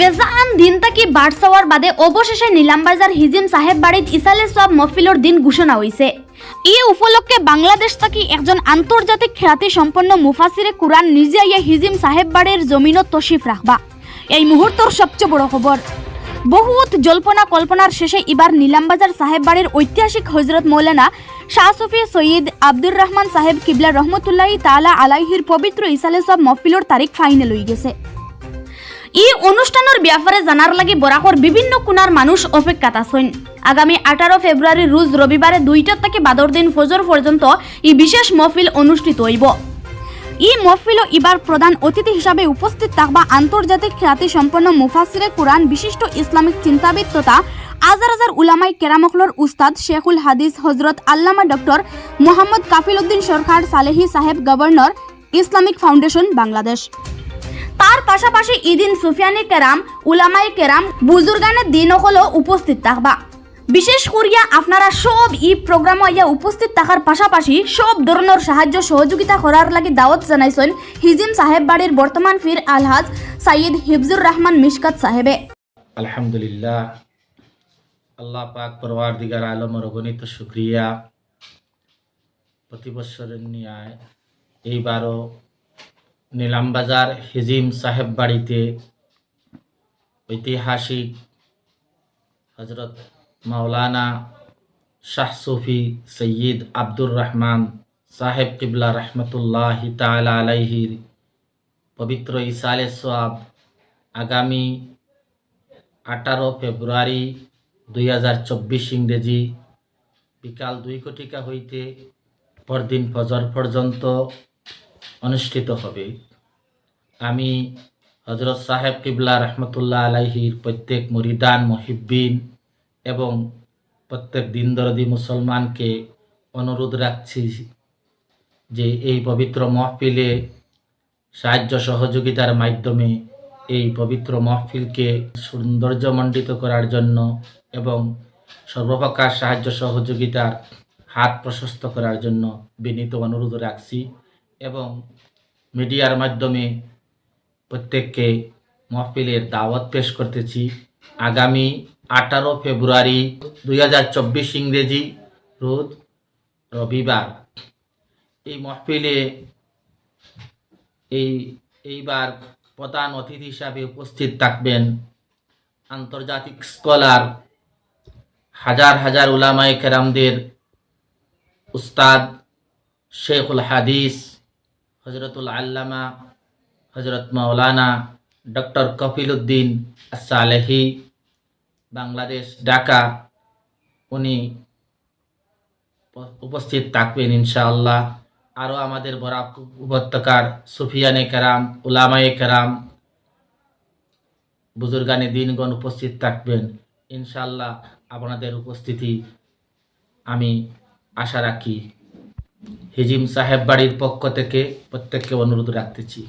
বেজান দিন তাকি বাট চাওয়ার বাদে অবশেষে নীলামবাজার হিজিম সাহেব বাড়িত ইসালে সব মফিলর দিন ঘোষণা হয়েছে ই উপলক্ষে বাংলাদেশ থাকি একজন আন্তর্জাতিক খ্যাতি সম্পন্ন মুফাসিরে কুরআন নিজে আইয়া হিজিম সাহেব বাড়ির জমিনত তশিফ রাখবা এই মুহূর্তর সবচেয়ে বড় খবর বহুত জল্পনা কল্পনার শেষে এবার নীলামবাজার সাহেব বাড়ির ঐতিহাসিক হজরত মৌলানা শাহ সফি সৈয়দ আব্দুর রহমান সাহেব কিবলা রহমতুল্লাহ তালা আলাইহির পবিত্র ইসালে সব মফিলর তারিখ ফাইনাল হয়ে গেছে। এই অনুষ্ঠানের ব্যাপারে জানার লাগি বরাকর বিভিন্ন কোনার মানুষ অপেক্ষাত আছেন। আগামী আঠারো ফেব্রুয়ারি রোজ রবিবারে দুইটার থেকে বাদর দিন ফজর পর্যন্ত এই বিশেষ মহফিল অনুষ্ঠিত হইব। এই মহফিলও এবার প্রধান অতিথি হিসাবে উপস্থিত থাকবা আন্তর্জাতিক খ্যাতি সম্পন্ন মুফাসিরে কুরআন বিশিষ্ট ইসলামিক চিন্তাবিদ তথা হাজার হাজার উলামাই কেরামখলর উস্তাদ শেখুল হাদিস হজরত আল্লামা ডক্টর মোহাম্মদ কাফিল উদ্দিন সরকার সালেহি সাহেব গভর্নর ইসলামিক ফাউন্ডেশন বাংলাদেশ। তার পাশাপাশি ইদিন সুফিয়ানি কেরাম উলামাই কেরাম বুজুর্গানের দিন হলো উপস্থিত থাকবা। বিশেষ করিয়া আপনারা সব ই প্রোগ্রাম ইয়া উপস্থিত থাকার পাশাপাশি সব ধরনের সাহায্য সহযোগিতা করার লাগি দাওয়াত জানাইছেন হিজিম সাহেব বাড়ির বর্তমান ফির আলহাজ সাইয়দ হিফজুর রহমান মিশকাত সাহেবে। আলহামদুলিল্লাহ, আল্লাহ পাক পরওয়ার দিগার আলমর অগণিত শুক্রিয়া। প্রতি বৎসরের ন্যায় এইবারও নিলামবাজার হিজিম সাহেব বাড়িতে। ঐতিহাসিক হজরত মাওলানা শাহ সুফি সৈয়দ আব্দুর রহমান সাহেব কিবলা রহমতুল্লাহ তালা আলাইহির পবিত্র ইসালে সোয়াব আগামী আঠারো ফেব্রুয়ারি দুই হাজার চব্বিশ ইংরেজি বিকাল দুই কোটিকা হইতে পরদিন ফজর পর্যন্ত অনুষ্ঠিত হবে। আমি হজরত সাহেব কিবলা রহমতুল্লাহ আলাইহির প্রত্যেক মুরিদান, মহিব্বিন এবং প্রত্যেক দিনদরদি মুসলমানকে অনুরোধ রাখছি যে এই পবিত্র মহফিলে সাহায্য সহযোগিতার মাধ্যমে এই পবিত্র মহফিলকে সৌন্দর্যমণ্ডিত করার জন্য এবং সর্বপ্রকার সাহায্য সহযোগিতার হাত প্রশস্ত করার জন্য বিনীত অনুরোধ রাখছি। এবং মিডিয়ার মাধ্যমে প্রত্যেককে মহফিলের দাওয়াত পেশ করতেছি। আগামী আঠারো ফেব্রুয়ারি দুই হাজার চব্বিশ ইংরেজি রোজ রবিবার। এই মহফিলে এই, এইবার প্রধান অতিথি হিসাবে উপস্থিত থাকবেন আন্তর্জাতিক স্কলার, হাজার হাজার উলামায়ে কেরামদের উস্তাদ শেখুল হাদিস হজরতুল আল্লামা হজরত মাওলানা ডক্টর কফিল উদ্দিন সালেহি বাংলাদেশ, ঢাকা। উনি উপস্থিত থাকবেন ইনশাআল্লাহ। আরও আমাদের বরাক উপত্যকার সুফিয়ানে কেরাম, উলামায়ে কেরাম, বুজুর্গানে দিনগণ উপস্থিত থাকবেন। ইনশাআল্লাহ আপনাদের উপস্থিতি আমি আশা রাখি। হিজিম সাহেব বাড়ির পক্ষ থেকে প্রত্যেককে অনুরোধ রাখতেছি।